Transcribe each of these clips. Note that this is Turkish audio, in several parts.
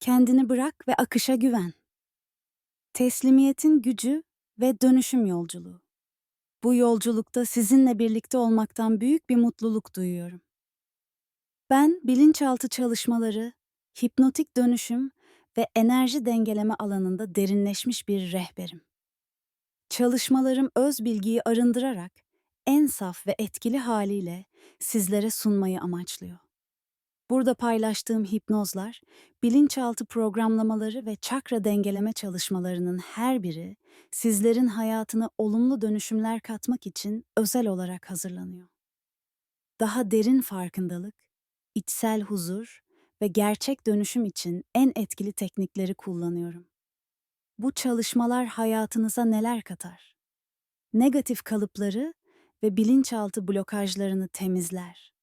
Kendini bırak ve akışa güven. Teslimiyetin gücü ve dönüşüm yolculuğu. Bu yolculukta sizinle birlikte olmaktan büyük bir mutluluk duyuyorum. Ben bilinçaltı çalışmaları, hipnotik dönüşüm ve enerji dengeleme alanında derinleşmiş bir rehberim. Çalışmalarım öz bilgiyi arındırarak en saf ve etkili haliyle sizlere sunmayı amaçlıyor. Burada paylaştığım hipnozlar, bilinçaltı programlamaları ve çakra dengeleme çalışmalarının her biri sizlerin hayatına olumlu dönüşümler katmak için özel olarak hazırlanıyor. Daha derin farkındalık, içsel huzur ve gerçek dönüşüm için en etkili teknikleri kullanıyorum. Bu çalışmalar hayatınıza neler katar? Negatif kalıpları ve bilinçaltı blokajlarını temizler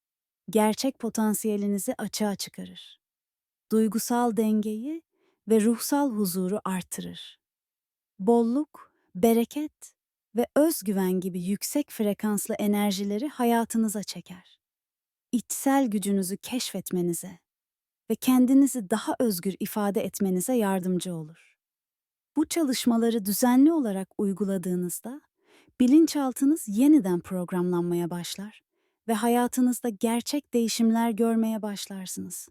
gerçek potansiyelinizi açığa çıkarır. Duygusal dengeyi ve ruhsal huzuru artırır. Bolluk, bereket ve özgüven gibi yüksek frekanslı enerjileri hayatınıza çeker. İçsel gücünüzü keşfetmenize ve kendinizi daha özgür ifade etmenize yardımcı olur. Bu çalışmaları düzenli olarak uyguladığınızda bilinçaltınız yeniden programlanmaya başlar ve hayatınızda gerçek değişimler görmeye başlarsınız.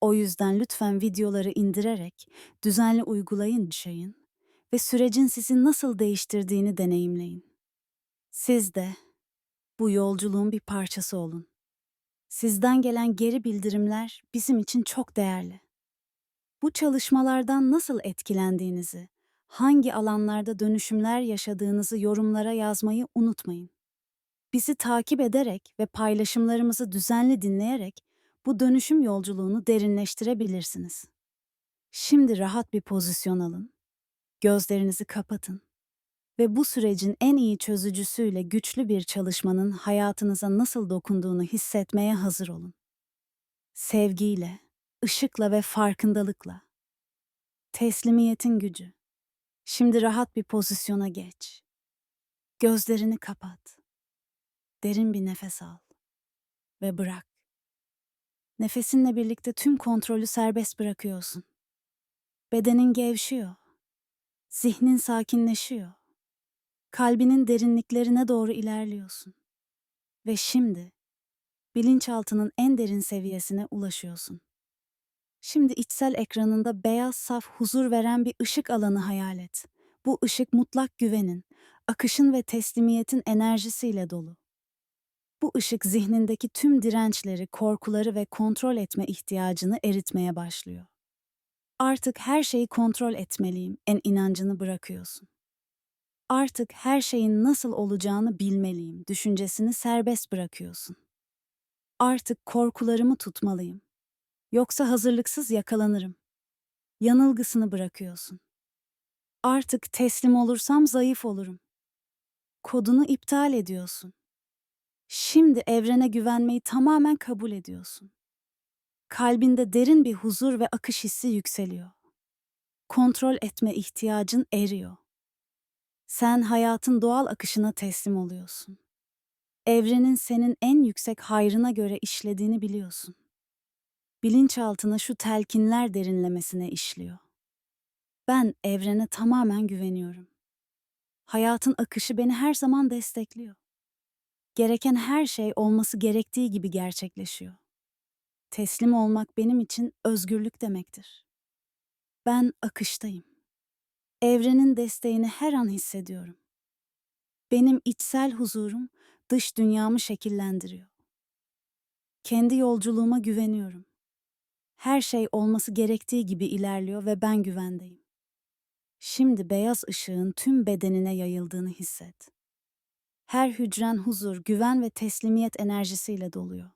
O yüzden lütfen videoları indirerek düzenli uygulayın düşeyin ve sürecin sizi nasıl değiştirdiğini deneyimleyin. Siz de bu yolculuğun bir parçası olun. Sizden gelen geri bildirimler bizim için çok değerli. Bu çalışmalardan nasıl etkilendiğinizi, hangi alanlarda dönüşümler yaşadığınızı yorumlara yazmayı unutmayın. Bizi takip ederek ve paylaşımlarımızı düzenli dinleyerek bu dönüşüm yolculuğunu derinleştirebilirsiniz. Şimdi rahat bir pozisyon alın. Gözlerinizi kapatın ve bu sürecin en iyi çözücüsüyle güçlü bir çalışmanın hayatınıza nasıl dokunduğunu hissetmeye hazır olun. Sevgiyle, ışıkla ve farkındalıkla. Teslimiyetin gücü. Şimdi rahat bir pozisyona geç. Gözlerini kapat. Derin bir nefes al ve bırak. Nefesinle birlikte tüm kontrolü serbest bırakıyorsun. Bedenin gevşiyor. Zihnin sakinleşiyor. Kalbinin derinliklerine doğru ilerliyorsun. Ve şimdi bilinçaltının en derin seviyesine ulaşıyorsun. Şimdi içsel ekranında beyaz saf huzur veren bir ışık alanı hayal et. Bu ışık mutlak güvenin, akışın ve teslimiyetin enerjisiyle dolu. Bu ışık zihnindeki tüm dirençleri, korkuları ve kontrol etme ihtiyacını eritmeye başlıyor. Artık her şeyi kontrol etmeliyim en inancını bırakıyorsun. Artık her şeyin nasıl olacağını bilmeliyim düşüncesini serbest bırakıyorsun. Artık korkularımı tutmalıyım. Yoksa hazırlıksız yakalanırım. Yanılgısını bırakıyorsun. Artık teslim olursam zayıf olurum. Kodunu iptal ediyorsun. Şimdi evrene güvenmeyi tamamen kabul ediyorsun. Kalbinde derin bir huzur ve akış hissi yükseliyor. Kontrol etme ihtiyacın eriyor. Sen hayatın doğal akışına teslim oluyorsun. Evrenin senin en yüksek hayrına göre işlediğini biliyorsun. Bilinçaltına şu telkinler derinlemesine işliyor. Ben evrene tamamen güveniyorum. Hayatın akışı beni her zaman destekliyor gereken her şey olması gerektiği gibi gerçekleşiyor. Teslim olmak benim için özgürlük demektir. Ben akıştayım. Evrenin desteğini her an hissediyorum. Benim içsel huzurum dış dünyamı şekillendiriyor. Kendi yolculuğuma güveniyorum. Her şey olması gerektiği gibi ilerliyor ve ben güvendeyim. Şimdi beyaz ışığın tüm bedenine yayıldığını hisset. Her hücren huzur, güven ve teslimiyet enerjisiyle doluyor.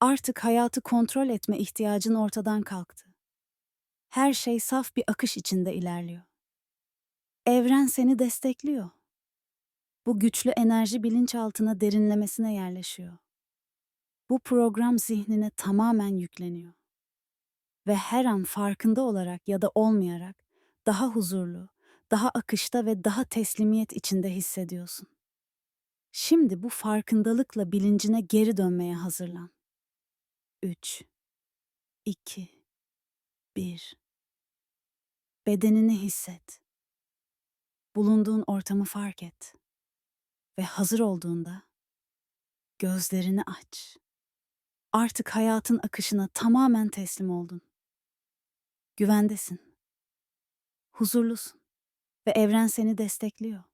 Artık hayatı kontrol etme ihtiyacın ortadan kalktı. Her şey saf bir akış içinde ilerliyor. Evren seni destekliyor. Bu güçlü enerji bilinçaltına derinlemesine yerleşiyor. Bu program zihnine tamamen yükleniyor. Ve her an farkında olarak ya da olmayarak daha huzurlu, daha akışta ve daha teslimiyet içinde hissediyorsun. Şimdi bu farkındalıkla bilincine geri dönmeye hazırlan. 3 2 Bir. Bedenini hisset. Bulunduğun ortamı fark et. Ve hazır olduğunda gözlerini aç. Artık hayatın akışına tamamen teslim oldun. Güvendesin. Huzurlusun ve evren seni destekliyor.